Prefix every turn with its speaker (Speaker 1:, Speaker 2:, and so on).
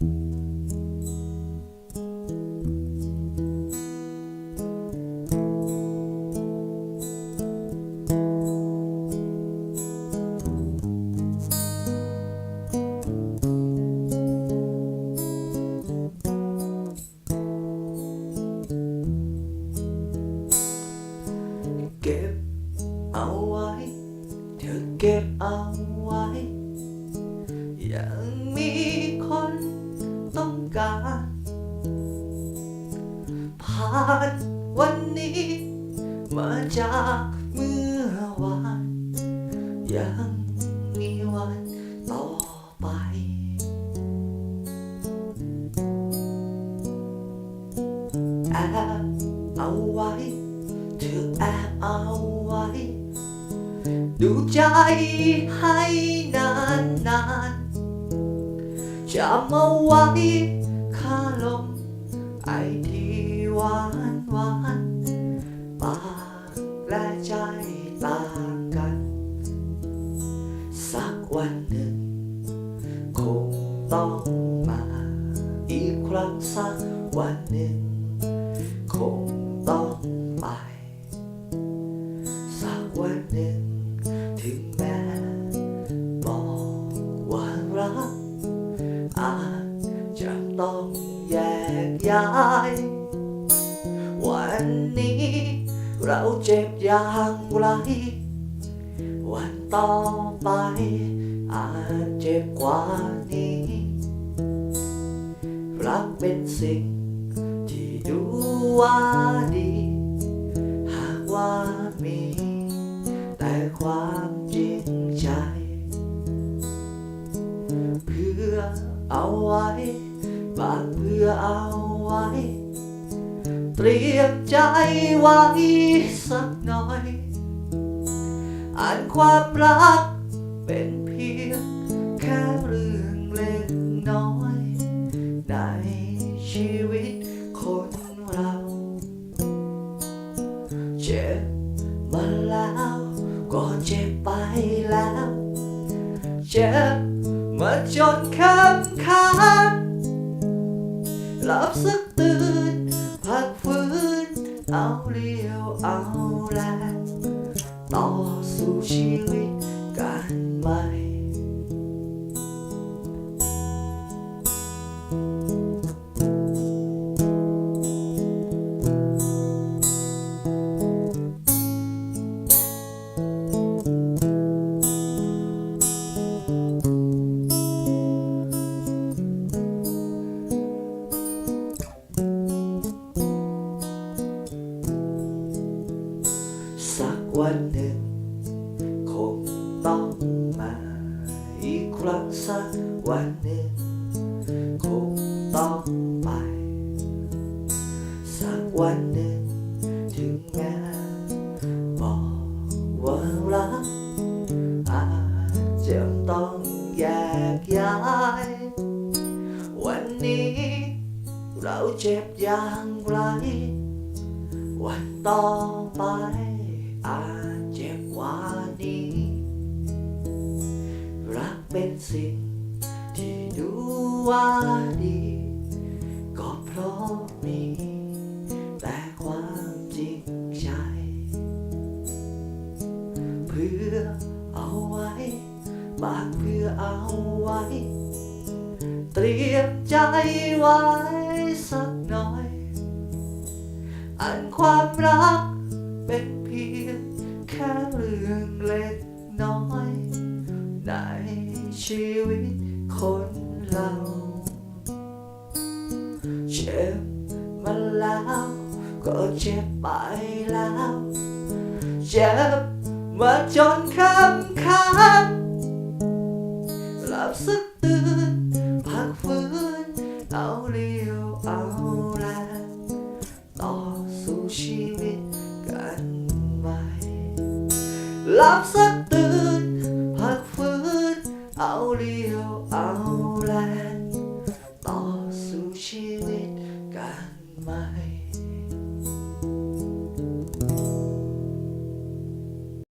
Speaker 1: เก็บเอาไว้ เธอเก็บเอาไว้ยัง มาจากเมื่อวานยังมีวันต่อไป แอบเอาไว้เธอแอบเอาไว้ ดูใจให้นานนานๆจำเอาไว้ค่าลมไอที่หวานหวาน ต้องมาอีกครั้งสักวันหนึ่ง คงต้องไป สักวันหนึ่ง ถึงแม้บอกว่ารักอาจจะต้องแยกย้าย วันนี้เราเจ็บอย่างไร วันต่อไป อาจเจ็บกว่านี้ รักเป็นสิ่งที่ดูว่าดี หากว่ามี แต่ความจริงใจ เพื่อเอาไว้บางเพื่อเอาไว้ เตรียมใจไว้สักหน่อย อ่านความรักเป็น วิตคนเรา เจ็บมาแล้วก็เจ็บไปแล้ว เจ็บมาจนค้ำคางหลับสักตื่นพักฟื้นเอาเลี้ยวเอาแรงต่อสู้ชีวิตกันใหม่ วันหนึ่ง คงต้องมาอีกครั้งสักวันหนึ่ง คงต้องไป สักวันหนึ่ง ถึงแม้บอกว่ารัก อาจจะต้องแยกย้าย วันนี้เราเจ็บอย่างไร วันต่อไป อาจเจ็บกว่านี้ รักเป็นสิ่งที่ดูว่าดี ก็เพราะมี แต่ความจริงใจ เพื่อเอาไว้บางเพื่อเอาไว้ เตรียมใจไว้สักหน่อย อันความรัก ค่เรื่องเล็กน้อย ในชีวิตคนเราเจ็บมาแล้วก็เจ็บไปแล้วเจ็บมาจนค้ำค้างหลับสักตื่นพักฟื้นเอาเลี้ยวเอาแรงต่อสู้ชีวิต หลับสักตื่น